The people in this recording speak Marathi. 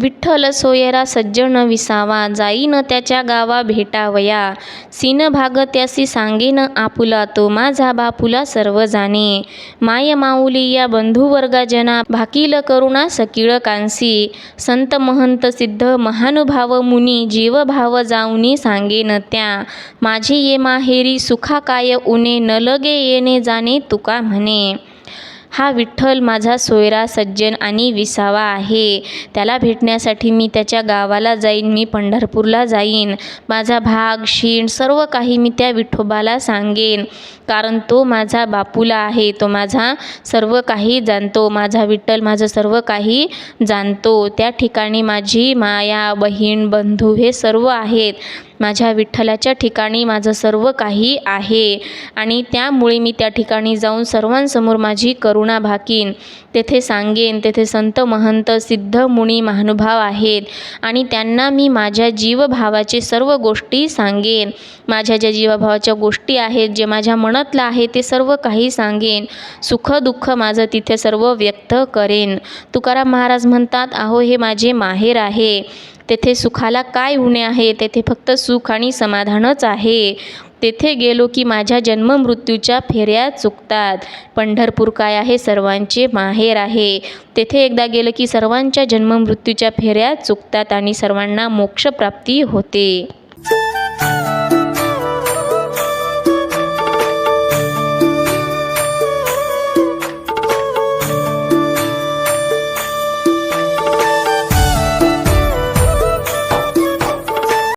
विठ्ठल सोयरा सज्जन विसावा जाईन त्याच्या गावा भेटावया. सीन भाग त्यासी सांगेन आपुला तो माझा बापुला सर्व जाणे. माय माऊली या बंधुवर्गा जना भाकील करुणा सकिळ कांसी. संत महंत सिद्ध महानुभाव मुनी जीवभाव जाऊनी सांगेन त्या. माझी ये माहेरी सुखा काय उने न लगे येणे जाणे तुका म्हणे. हा विठ्ठल माझा सोयरा सज्जन आणि विसावा आहे. त्याला भेटण्यासाठी मी त्याच्या गावाला जाईन मी पंढरपूरला जाईन. माझा भाग शीण सर्व काही मी त्या विठोबाला सांगेन. कारण तो माझा बापूला आहे तो माझा सर्व काही जाणतो. माझा विठ्ठल माझं सर्व काही जाणतो. त्या ठिकाणी माझी माया बहीण बंधू हे सर्व आहेत. माझ्या विठ्ठलाच्या ठिकाणी माझं सर्व काही आहे. आणि त्यामुळे मी त्या ठिकाणी जाऊन सर्वांसमोर माझी करुणा भाकीन. तेथे सांगेन तेथे संत महंत सिद्ध मुनी महानुभाव आहेत. आणि त्यांना मी माझ्या जीवभावाचे सर्व गोष्टी सांगेन. माझ्या ज्या जीवभावाच्या गोष्टी आहेत जे माझ्या मनातलं आहे ते सर्व काही सांगेन. सुख दुःख माझं तिथे सर्व व्यक्त करेन. तुकाराम महाराज म्हणतात अहो हे माझे माहेर आहे. तेथे सुखाला काय उणे आहे? तेथे फक्त सुख आणि समाधानच आहे. तेथे गेलो की माझ्या जन्ममृत्यूच्या फेऱ्या चुकतात. पंढरपूर काय आहे? सर्वांचे माहेर आहे. तेथे एकदा गेलं की सर्वांच्या जन्ममृत्यूच्या फेऱ्या चुकतात आणि सर्वांना मोक्षप्राप्ती होते.